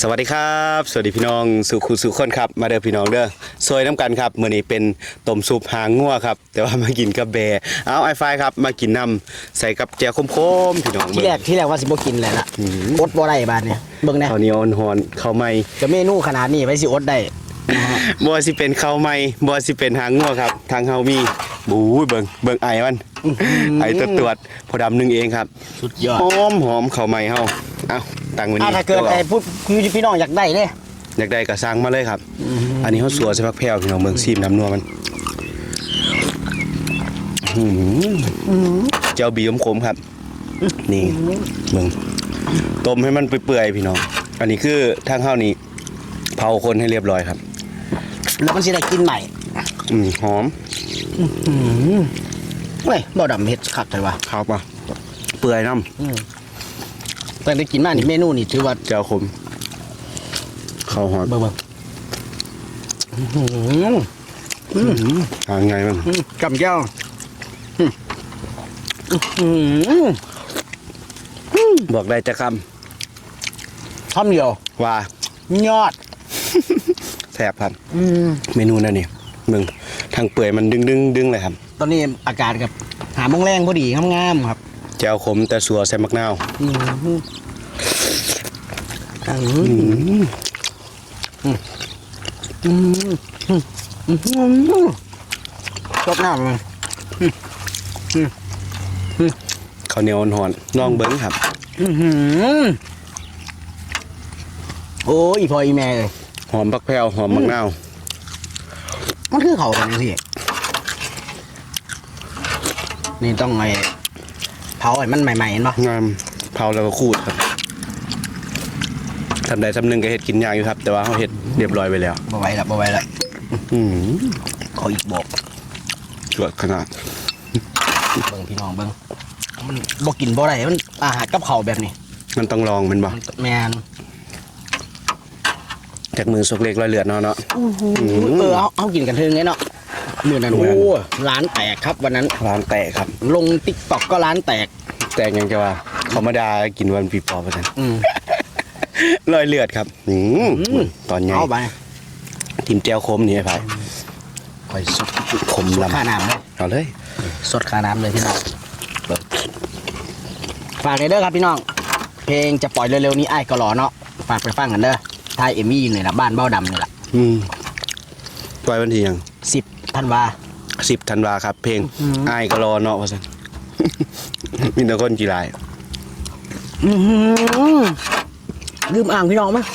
สวัสดีครับ สวัสดีพี่น้องสุขุสุขคนครับ มาเด้อพี่น้องเด้อซอยน้ำกันครับมื้อนี้เป็นต้มซุปหางงัวครับ แต่ว่ามากินกับแบร์เอาไอไฟครับ มากินน้ำใส่กับแจ่วคมๆพี่น้องที่เบิ่แรกที่แรกว่าสิบ่กินเลยล่ะอดบ่ได้บาดเนี่ยเบิ่งแน่ข้าวเหนียวหอนๆข้าวไหม้จะเมนูขนาดนี้ไว้สิอดได้นะฮะบ่ว่าสิเป็นข้าวไหม้บ่ว่าสิเป็นหางงัวครับ ทางเฮามีบู๊ยเบิ่งเบิ่งไอมันไอตัวตรวจพอดำหนึงเองครับสุดยอดหอมหอมข้าวไหม้เฮาเอ้า ตั้งไว้อะนี่ถ้าเกิดไอ้พูดคือพี่น้องอยากได้เด้อยากได้ก็สั่งมาเลยครับ อันนี้เฮาสัวใส่ผักแพรวพี่น้องเบิ่งซีมน้ำนัวมันอื้อหือเจ้าบีมขมๆครับ นี่เบิ่งต้มให้มันเปื่อยๆพี่น้อง อันนี้คือทางข้าวนี้เผาคนให้เรียบร้อยครับ แล้วมันสิได้กินใหม่อืมหอมเว้ยบ่ดำเฮ็ดคักเลยว่ะข้าวปะเปื่อยน้ แต่ได้กินมานี่เมนูนี่ถือว่าำเจ้าขมข้าวหอมเบิ่งเบิ่งอื้อหือทางไงมันอืมกำแก้วอืมอื้อหือบอกได้จะคคำเดียวำว่ายอดแซ่บครับ อืม เมนูนั่นนี่มึงทางเปื่อยมันดึงดึงดึงเลยครับ ตอนนี้อากาศกับหาโมงแรงพอดีงามๆครับ เจ้าขมแต่สัวใส่มักนาวชอบหน้ามันข้าวเหนียวหอนๆลองเบิ้งครับโอ้ยพออีแม่เลยหอมผักแพรวหอมมักนาวมันคือเขากันสินี่ต้องไอ้เผาไอ้มันใหม่ๆเห็นปะงามเผาแล้วก็ขูดครับทำใดทำหนึ่งก็เห็ดกินยากอยู่ครับ แต่ว่าเขาเห็ดเรียบร้อยไปแล้วบ่ไหวละบ่ไหวละอืมขออีกบอกจวดขนาดเบิ่งพี่น้องเบิ่งมันบ่กินบ่ได้มันอาหารกับเขาวแบบนี้มันต้องลองมันบ่มันแมนจากมือสกเล็กรอยเลือดเนาะเนาะ เออเอาเอากินกันเทิงไงเนาะมือนั้นโอ้โอ้ร้านแตกครับวันนั้น ร้านแตกครับ ลงติ๊กต็อกก็ร้านแตก แตกยังจะว่าธรรมดากินวันปีปอไปกันอืมรอยเลือดครับอืมอืมตอนใหญ่เอาไปทีมเจียวคมนี่ไอ้ไผ่คอยสดคมสดลำค่าน้ำเลยเอาเลย สดค่าน้ำเลยพี่น้องเบิ่งฝากเลยเด้อครับพี่น้อง เพลงจะปล่อยเร็วๆนี้ไอ้ายก็รอเนาะฝากไปฟังกันเด้อทายเอมี่นี่แหละบ้านเบ้าดำนี่แหละอืมปล่อยวันที่ยังสิบธันวาสิบธันวาครับ เพลงอืมอ้ายก็รอเนาะว่าซั่น มีแต่คนกี่รายอื้อหือลืมอ่างพี่น้องมั้ย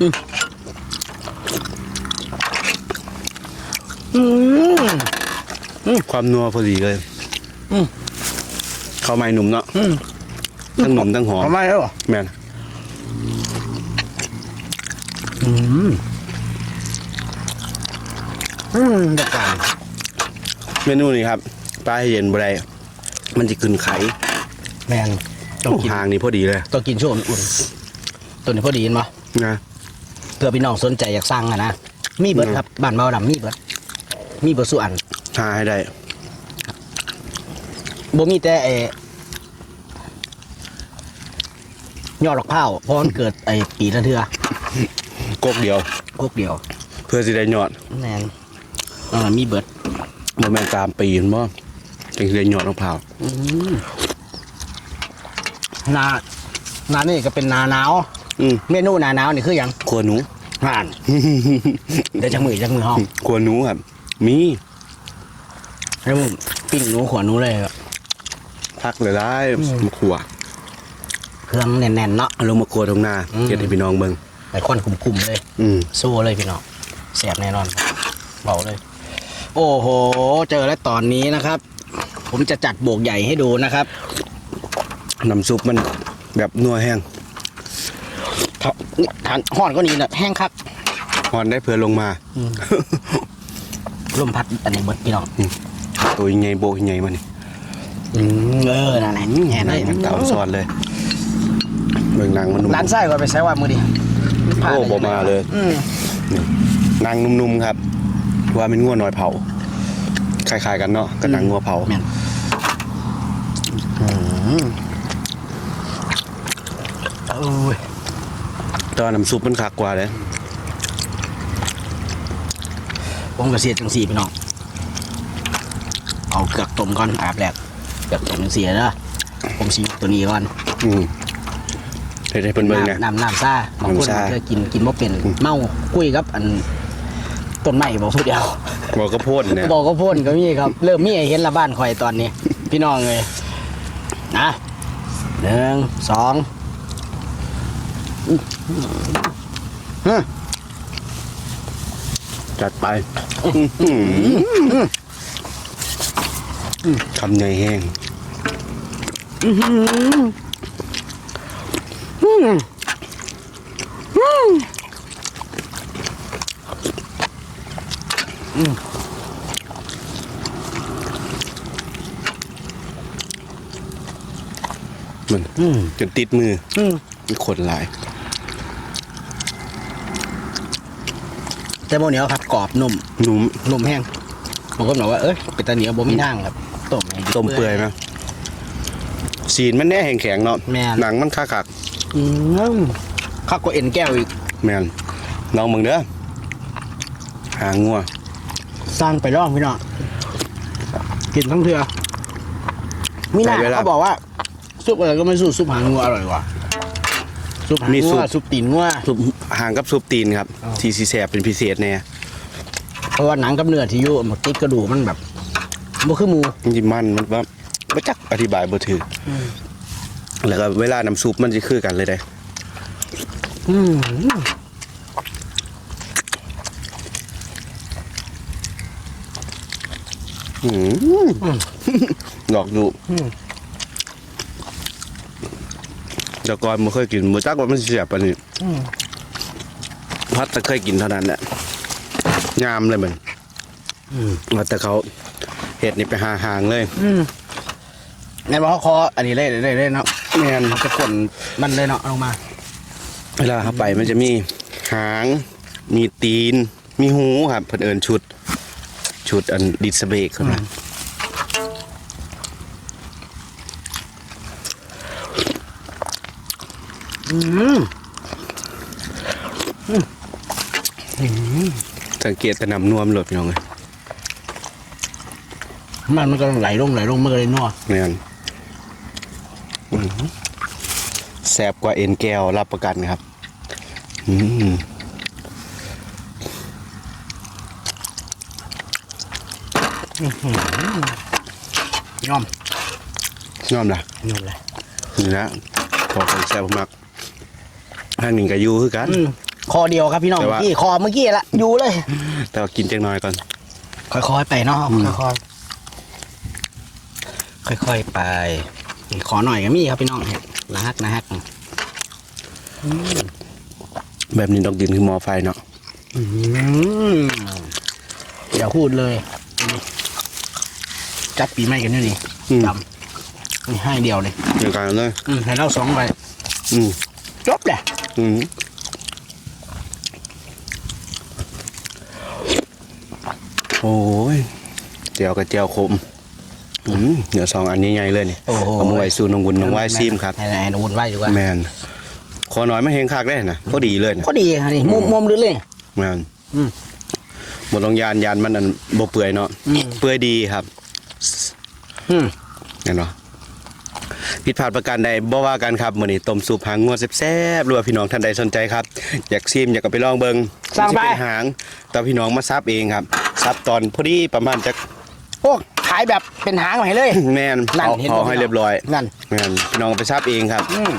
อืมอืมความนัวพอดีเลยอืมเข้าวไม้หนุ่มเนาะอืมทั้งหนุ่มทั้งหอมทำไมแล้วเหรอแม่นอืมอืมเด็ดกันเมนูนี้ครับ ปลาให้เย็นบ่ได้มันจะขึ้นไข่แมนต้องกินหางนี่พอดีเลยต้องกินช่วงอุ่นๆตัวนี้พอดีเห็นปะนะเพื่อพี่น้องสนใจอยากสั่งอะนะมีเบิร์ดครับบ้านเบาดำมีเบิร์ดมีเบิร์ดสุอันหาให้ได้บ่มีแต่เออยอดดอกเผาวเพราะมันเกิดไอ้ปีละเทือกกเดียวกกเดียว เพื่อสิได้ยอดแมนเออมีเบิร์ดบ่แม่นตามปีนบ่ จังสิได้ยอดมะพร้าวอืมนานานี่ก็เป็นนาหนาวอืมเมนูหนาหนาวนี่คือหยังครัวหนูห่าน เดี๋ยวจักมือจักมือห้องครัวหนูครับมีแล้วมึงปิ้งหนูขวหนูเลยอะพักเลยได้มาขัวเครื่องแน่นๆเนาะเอาลงมาครัวตรงหน้าอืมเฮ็ดให้พี่น้องเบิ่งไอ้ควันคุมๆเลย อืมสู้เลยพี่น้องแสบแน่นอนเบาเลย โอ้โห เจอแล้วตอนนี้นะครับ ผมจะจัดโบกใหญ่ให้ดูนะครับ น้ำซุปมันแบบนัวแห้งถ้านี่ทานห่อนก็นี้นะแห้งคักฮอนได้เพื่อลงมาลมพัดอันนี้เบิดพี่น้องตัวใหญ่โบกใหญ่มานี่อืมเออนั่นแหละแห่ไหนได้มันเต่าซอดเลยเบิ่งนางมันนุ่มร้านไส้ก็ไปใช้ว่ามือดิผ่นโอ้ได้บ่มาเลยอืมนางนุ่มๆครับ ว่าเป็นงัวน้อยเผา คล้ายๆกันเนาะกับนางงัวเผาแม่นอืมโอ้ยตอนน้ำซุปมันคักกว่าเลยผมก็เสียจังสี่พี่น้อง เอาเกือกต้มก่อนอาบแรกเกือกต้มจังสี่เด้อผมสีตัวนี้ก่อน อืมเฮ็ดให้เพิ่นเบิ่งเนี่ยน้ำน้ำซ่าบางคนน้ำซ่าเคยกินกินบ่เป็น เมากุ้ยครับ อัน ต้นไม้บอกทุกเดียวบอกก็พ่นเนี่ยบอกก็พ่นก็มีครับ เริ่มมีให้เห็นละบ้านข่อยตอนนี้ พี่น้องเลยนะหนึ่งสองอืมจัดไปคำใหญ่แห้งมั นอืมจนติดมืออืมมีขนหลาย แต่โมเหนียวครับกรอบนุ่มนุ่มนุ่มแห้งบางคนบอกว่าเอ้ยเป็นตาเหนียวบ่มีทางครับต้มให้ต้มเปื่อยไหมสีนมันแน่แข็งๆเนาะแม่นหนังมันคักอืมข้าวก็เอ็นแก้วอีกๆแม่นลองมึงเด้อหางงัว สร้างไปร่องพี่น้องกินทั้งเถื่อมีหน้าเขาบอกว่า ซุปอะไรก็ไม่สู้ซุปหางงัวอร่อยกว่า ซุปหางงัวซุปตีนงัว ซุปหางกับซุปตีนครับอ๋อ ที่สีแสบเป็นพิเศษเนี่ยเพราะว่าหนังกับเนื้อที่อยู่มันติดกระดูกมันแบบบ่คือหมู มันจิมันมันว่าบ่จักอธิบายบ่ถืออแล้วก็เวลาน้ำซุปมันจะคือกันเลยได้อืม อืม ดอกอยู่แต่ก่อนบ่เคยกินบ่จักว่ามันสิแสบปานนี้อืมพัดแต่เคยกินเท่านั้นแหละงามเลยมันอืมว่าแต่เขาเห็ดนี่ไปหาหางเลยอืมงั้นว่าเขาคออันนี้เลยเลยเลยเนาะแม่นเขาจะกดมันเลยเนาะลงมา เวลาเขาไปมันจะมีหาง มีตีน มีหูครับเพิ่นเอิญชุด ชุดอันดิสเบรกเขานะอืมสังเกตแต่น้ำนวมหลดพี่น้องเลยมันมันก็ไหลลงไหลลงมันก็เลยนัวแม่นอื้อหือแสบกว่าเอ็นแก้วรับประกันครับ อืม ยอมยอมละยอมเลยนี่นะพอคนแซ่บมากทางหนึ่งกับยูคือกันอืมคอเดียวครับพี่น้องแต่เมื่ว่าอกี้คอเมื่อกี้ละอยู่เลย แต่ว่ากินจังน้อยก่อน ค่อยๆไปเนาะอืมค่อยๆค่อยๆไป ขอหน่อยก็มีครับพี่น้องเนี่ยนะฮักนะฮักแบบนี้ต้องกินคือหมอไฟเนาะอืมอย่าพูดเลย จัดปีใหม่กันนี่นี่อืม จำนี่ให้เดียวเลย เดียวกันเลยอืมให้เราสองใบอืมจบเลยอืมโอ้ยเจียวกับเจียวขมอืมเดี๋ยวสองอันนี้ใหญ่เลยนี่โอ้โหเอามาไว้สู่น้องบุญน้องไหว้ซิมครับ ให้ให้น้องบุญไหว้ดีกว่าแมนขอหน่อยไม่เฮงคักได้นะก็ดีเลยนะก็ดีครับนี่มุมมุมลึกเลย แมนอืมบนลงยานยานมันอันบ่เปื่อยเนาะอืม เปื่อยดีครับ อืมเห็นเนาะผิดพลาดประการใดบ่ว่ากันครับมื้อนี้ต้มซุปหางงัวแซ่บๆหรือว่าพี่น้องท่านใดสนใจครับ อยากซิมอยากเอาไปลองเบิ่งสั่งไปมันสิเป็นหางแต่พี่น้องมาซับเองครับซับตอนพอดีประมาณจัก โอ้ขายแบบเป็นหางมาให้เลย แม่นนั่นเอาเห็นเอาบ่ให้เรียบร้อยนั่น แม่นพี่น้องเอาไปซับเองครับอืม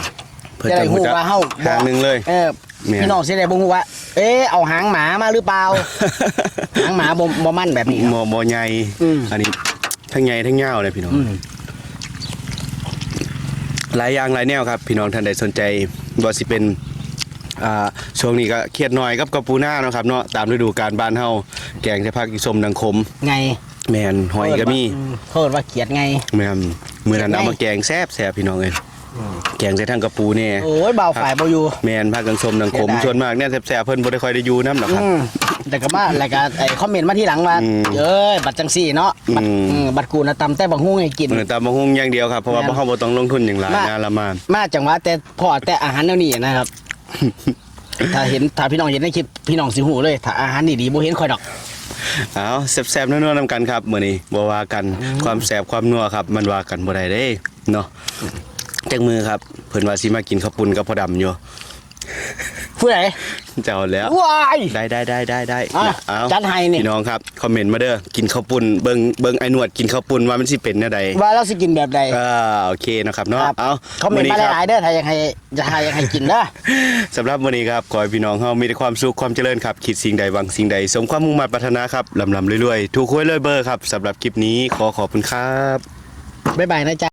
เพื่อจะจะได้รู้หูจักว่าเฮาหางหนึงเลย เออแม่น พี่น้องสิได้บ่ฮู้ว่า เอ๊ะเอาหางหมามาหรือเปล่า หางหมาบ่บ่มั่นแบบนี้คหมรับอหมอใหญ่อืม อันนี้ ทั้งใหญ่ทั้งยาวเลยพี่น้องอืมหลายอย่างหลายแนวครับ พี่น้องท่านใดสนใจว่าสิเป็นอ่าช่วงนี้ก็เครียดหน่อยกับกระปูหน้าเนาะครับเนาะตามฤดูกาลบ้านเฮาแกงจะพักอีสมดังคมไงแมนหอยก็มีอืเขาเอิ้นว่าเขียดไงแมนมือนั้นไงเอามาแกงแซ่บแซ่บพี่น้องเอ้ย แกงใส่ทั้งกระปูเนี่ยโอ้ยเบาฝ่ายบ่อยู่ แมนพักกังสมดังคมเสียดายส่วนมากเนี่ยแซ่บๆเพิ่นบ่ได้ค่อยได้อยู่นำหรอกครับอืมแต่ก็มาแล้วก็ไอ้คอมเมนต์มาที่หลังว่าอืมเอ้ยบัตรจังซี่เนาะบัตรอืม อืมบัตรกูนะตำแต่บักฮู้ให้กินเออตามมาหุงอย่างเดียวครับ เพราะว่าแม่นเฮาบ่ต้องลงทุนอย่างหลายมางานละมามาจังหวะแต่พอแต่อาหารแนวนี้นะครับ ถ้าเห็นถ้าพี่น้องเห็นในคลิปพี่น้องสิหูเลย ถ้าอาหารดีๆบ่เห็นค่อยดอก เอาแซ่บๆนัวๆนำกันครับมื้อนี้บ่ว่ากันความแซ่บความนัวครับ มันว่ากันบ่ได้เด้เนาะ จักมือครับ เพิ่นว่าสิมากินข้าวปุ้นกับพ่อดำอยู่ผู้ใดเจ้าแล้วว้ายได้ได้ได้ได้ได้อะเอาจัดให้นี่พี่น้องครับคอมเมนต์มาเด้อกินข้าวปุ้นเบิ่งเบิ่งไอ้หนวดกินข้าวปุ้นว่ามันสิเป็นแนวใดว่าเราสิกินแบบใดอ่าโอเคนะครับเนาะครับเอาคอมเมนต์มาวัหลายๆเด้อถ้าอยากให้จะให้อยากให้กินเด้อสำหรับวันนี้ครับขอให้พี่น้องเฮามีแต่ความสุขความเจริญครับคิดสิ่งใดหวังสิ่งใดสมความมุ่งมั่นปรารถนาครับลำลำรวยๆถูกหวยรวยเบอร์ครับสำหรับคลิปนี้ขอขอบคุณครับบ๊ายบายนะจ๊ะ